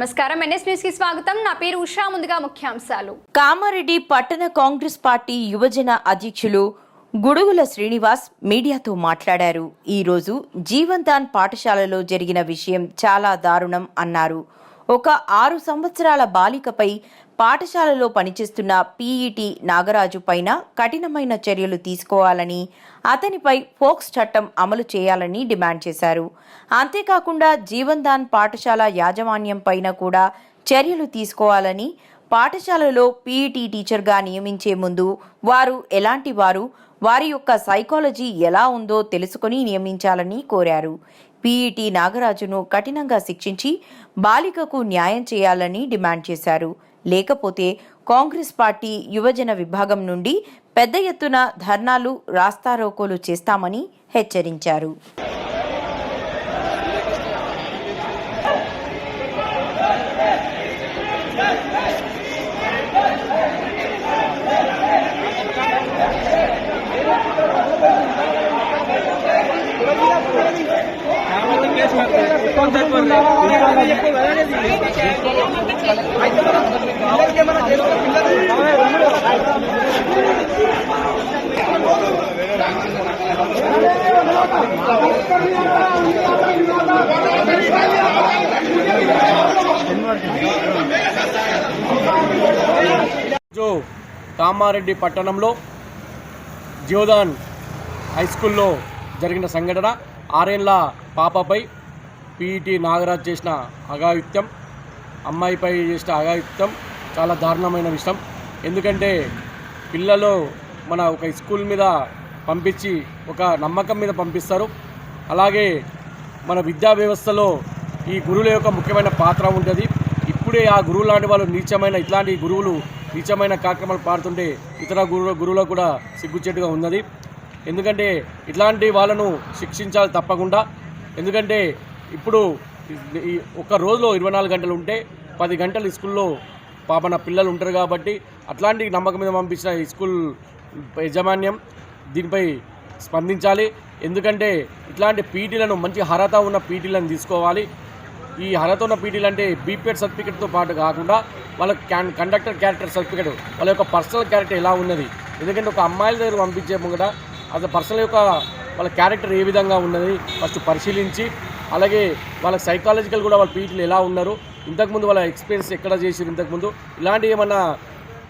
నమస్కారం. ఎన్ఎస్ న్యూస్కి స్వాగతం. నా పేరు ఉషా. ముందుగా ముఖ్యాంశాలు. కామారెడ్డి పట్టణ కాంగ్రెస్ పార్టీ యువజన అధ్యక్షులు గుడుగుల శ్రీనివాస్ మీడియాతో మాట్లాడారు. ఈరోజు జీవంతాన్ పాఠశాలలో జరిగిన విషయం చాలా దారుణం అన్నారు. ఒక ఆరు సంవత్సరాల బాలికపై పాఠశాలలో పనిచేస్తున్న పీఈటీ నాగరాజు పైన కఠినమైన చర్యలు తీసుకోవాలని అతనిపై ఫోక్స్ చట్టం అమలు చేయాలని డిమాండ్ చేశారు. అంతేకాకుండా జీవన్దాన్ పాఠశాల యాజమాన్యం పైన కూడా చర్యలు తీసుకోవాలని పాఠశాలలో పీఈటీ టీచర్గా నియమించే ముందు వారు ఎలాంటి వారు వారి యొక్క సైకాలజీ ఎలా ఉందో తెలుసుకొని నియమించాలని కోరారు. పీఈటీ నాగరాజును కఠినంగా శిక్షించి బాలికకు న్యాయం చేయాలని డిమాండ్ చేశారు. లేకపోతే కాంగ్రెస్ పార్టీ యువజన విభాగం నుండి పెద్ద ఎత్తున ధర్నాలు రాస్తారోకోలు చేస్తామని హెచ్చరించారు. కామారెడ్డి పట్టణంలో జీవదాన్ హై స్కూల్లో జరిగిన సంఘటన. ఆరేళ్ళ పాపపై పీఈటీ నాగరాజ్ చేసిన అఘాయుత్యం అమ్మాయిపై చేసిన అఘాయుత్యం చాలా దారుణమైన విషయం. ఎందుకంటే పిల్లలు మన ఒక స్కూల్ మీద పంపించి ఒక నమ్మకం మీద పంపిస్తారు. అలాగే మన విద్యా వ్యవస్థలో ఈ గురువుల యొక్క ముఖ్యమైన పాత్ర ఉంటుంది. ఇప్పుడే ఆ గురువు లాంటి వాళ్ళు నీచమైన ఇట్లాంటి గురువులు నీచమైన కార్యక్రమాలు పాడుతుంటే ఇతర గురువు గురువులకు కూడా సిగ్గుచేటుగా ఉన్నది. ఎందుకంటే ఇట్లాంటి వాళ్ళను శిక్షించాలి తప్పకుండా. ఎందుకంటే ఇప్పుడు ఒక రోజులో ఇరవై నాలుగు గంటలు ఉంటే పది గంటలు స్కూల్లో పాపన పిల్లలు ఉంటారు కాబట్టి అట్లాంటి నమ్మకం మీద పంపించిన ఈ స్కూల్ యాజమాన్యం దీనిపై స్పందించాలి. ఎందుకంటే ఇట్లాంటి పీటీలను మంచి అర్హత ఉన్న పీటీలను తీసుకోవాలి. ఈ అర్హత ఉన్న పీటీలు అంటే బీపీఎడ్ సర్టిఫికేట్తో పాటు కాకుండా వాళ్ళ క్యాన్ కండక్టర్ క్యారెక్టర్ సర్టిఫికేట్ వాళ్ళ యొక్క పర్సనల్ క్యారెక్టర్ ఎలా ఉన్నది. ఎందుకంటే ఒక అమ్మాయిల దగ్గర పంపించే ముంగట అసలు పర్సనల్ యొక్క వాళ్ళ క్యారెక్టర్ ఏ విధంగా ఉన్నది ఫస్ట్ పరిశీలించి అలాగే వాళ్ళ సైకాలజికల్ కూడా వాళ్ళ పీటీలు ఎలా ఉన్నారు ఇంతకుముందు వాళ్ళ ఎక్స్పీరియన్స్ ఎక్కడ చేసిరు ఇంతకుముందు ఇలాంటి ఏమన్నా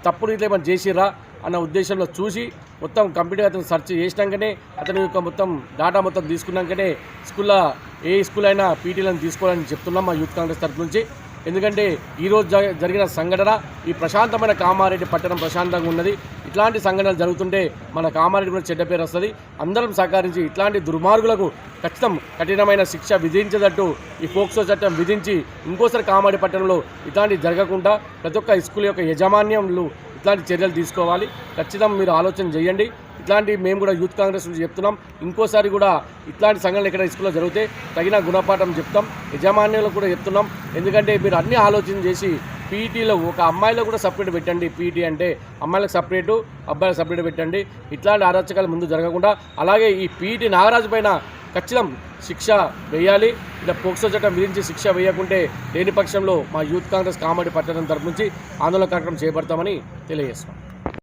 తప్పుడు ఇట్లా ఏమైనా చేసిర్రా అన్న ఉద్దేశంలో చూసి మొత్తం కంప్యూటర్ అతను సెర్చ్ చేసినాకనే అతని యొక్క మొత్తం డేటా మొత్తం తీసుకున్నాకనే స్కూల్లో ఏ స్కూల్ అయినా పీటీలను తీసుకోవాలని చెప్తున్నాం మా యూత్ కాంగ్రెస్ తరఫు నుంచి. ఎందుకంటే ఈరోజు జ- జరిగిన సంఘటన ఈ ప్రశాంతమైన కామారెడ్డి పట్టణం ప్రశాంతంగా ఉన్నది. ఇట్లాంటి సంఘటనలు జరుగుతుంటే మన కామారెడ్డి కూడా చెడ్డ పేరు వస్తుంది. అందరం సహకరించి ఇట్లాంటి దుర్మార్గులకు ఖచ్చితం కఠినమైన శిక్ష విధించేటట్టు ఈ ఫోక్సో చట్టం విధించి ఇంకోసారి కామారెడ్డి పట్టణంలో ఇట్లాంటివి జరగకుండా ప్రతి ఒక్క స్కూల్ యొక్క యజమాన్యంలో ఇట్లాంటి చర్యలు తీసుకోవాలి. ఖచ్చితంగా మీరు ఆలోచన చేయండి. ఇట్లాంటి మేము కూడా యూత్ కాంగ్రెస్ నుంచి చెప్తున్నాం. ఇంకోసారి కూడా ఇట్లాంటి సంఘటనలు ఇక్కడ స్కూల్లో జరిగితే తగిన గుణపాఠం చెప్తాం. యజమాన్యులకు కూడా చెప్తున్నాం. ఎందుకంటే మీరు అన్ని ఆలోచన చేసి పీఈటీలో ఒక అమ్మాయిలో కూడా సపరేట్ పెట్టండి పీఈటీ అంటే అమ్మాయిలకు సపరేటు అబ్బాయిలకు సపరేట్ పెట్టండి. ఇట్లాంటి అరాచకాలు ముందు జరగకుండా అలాగే ఈ పీఈటీ నాగరాజు పైన ఖచ్చితం శిక్ష వేయాలి. ఇలా పోక్సో చట్టం విధించి శిక్ష వేయకుంటే లేని పక్షంలో మా యూత్ కాంగ్రెస్ కామెడీ పట్టణం తరపు నుంచి ఆందోళన కార్యక్రమం చేపడతామని తెలియజేస్తున్నాం.